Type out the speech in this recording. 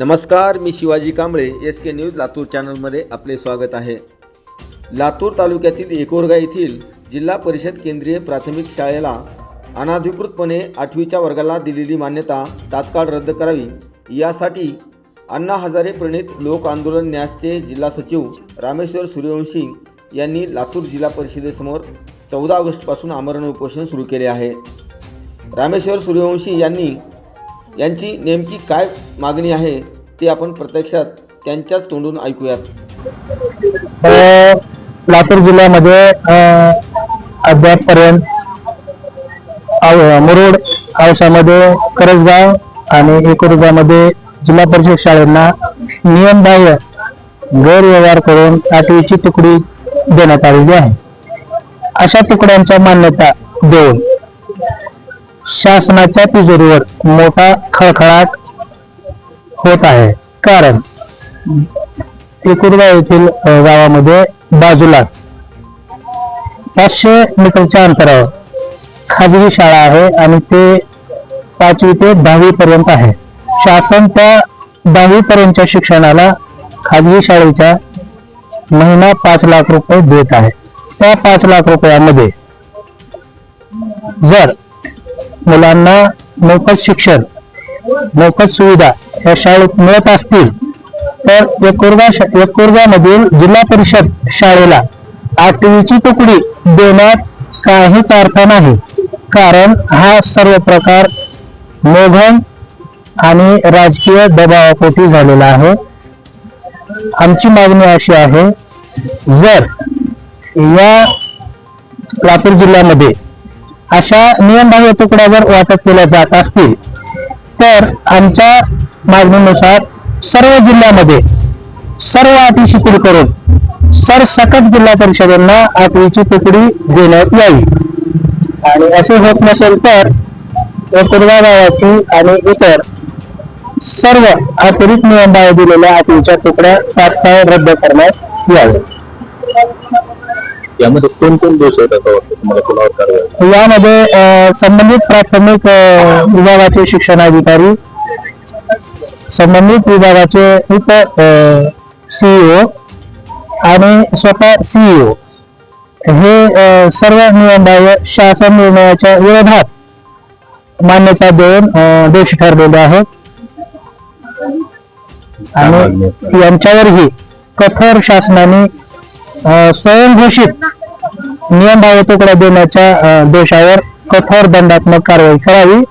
नमस्कार मी Shivaji Kamble S K news Latur चॅनलमध्ये आपले स्वागत आहे. लातूर तालुक्यातील एकोरगा येथील जिल्हा परिषद केंद्रीय प्राथमिक शाळेला अनाधिकृतपणे आठवीच्या वर्गाला दिलेली मान्यता तात्काळ रद्द करावी. यासाठी अण्णा हजारे प्रणित लोक आंदोलन न्यासचे जिल्हा सचिव रामेश्वर सूर्यवंशी यांनी लातूर जिल्हा परिषदेसमोर चौदा ऑगस्टपासून आमरण उपोषण सुरू केले आहे. रामेश्वर सूर्यवंशी यांनी यांची नेमकी काय मागणी आहे ते आपण प्रत्यक्षात त्यांच्याच तोंडून ऐकूयात. लातूर जिल्ह्यामध्ये अ, अद्यापपर्यंत आव- मुरुड औसामध्ये करजगाव आणि एकुरगामध्ये जिल्हा परिषद शाळेंना नियमबाह्य गैरव्यवहार करून आठवीची तुकडी देण्यात आलेली आहे. अशा तुकड्यांच्या मान्यता देऊन शासनाच्या तिजोरीवर मोठा खळखळाट होत आहे. कारण एकुरगाव येथील गावामध्ये बाजूलाच पाचशे मीटरच्या अंतरावर खाजगी शाळा आहे आणि ते पाचवी ते दहावी पर्यंत आहे. शासन त्या दहावी पर्यंतच्या शिक्षणाला खाजगी शाळेच्या महिना पाच लाख रुपये देत आहे. त्या पाच लाख रुपयामध्ये जर मुलांना मोफत शिक्षण मोफत सुविधा या शाळेत मिळत असतील तर एकुरगा एकुरगा जिल्हा परिषद शाळेला आठवीची तुकडी देण्यात काहीच अर्थ नाही. कारण हा सर्व प्रकार मोघम आणि राजकीय दबावापोटी झालेला आहे. आमची मागणी अशी आहे जर या लातूर जिल्ह्यामध्ये अशा नियमबाह्य तुकड्यावर वाटप केल्या जात असतील. तर आमच्या मागणीनुसार सर्व जिल्ह्यामध्ये सर्व अटी शिथिल करून सरसकट जिल्हा परिषदांना आठवीची तुकडी देण्यात यावी. आणि असे होत नसेल तर एकुरगा गावाची आणि इतर सर्व अतिरिक्त नियमबाह्य दिलेल्या आठवीच्या तुकड्या तात्काळ रद्द करण्यात याव्या यामध्ये कोण कोण दोष आहेत असं वाटतं तुम्हाला? कोणावर कारवाई यामध्ये अ, संबंधित प्राथमिक अ, विभागाचे शिक्षणाधिकारी संबंधित विभागाचे उप सीईओ आणि स्वतः सीईओ हे अ, सर्व नियमबाह्य शासन निर्णयाच्या विरोधात मान्यता देऊन अ, दोषी ठरलेले आहेत. आणि यांच्यावरही कठोर शासनाने स्वयंघोषित नियमबाह्य तुकड्या देण्याच्या दोषावर कठोर दंडात्मक कारवाई करावी.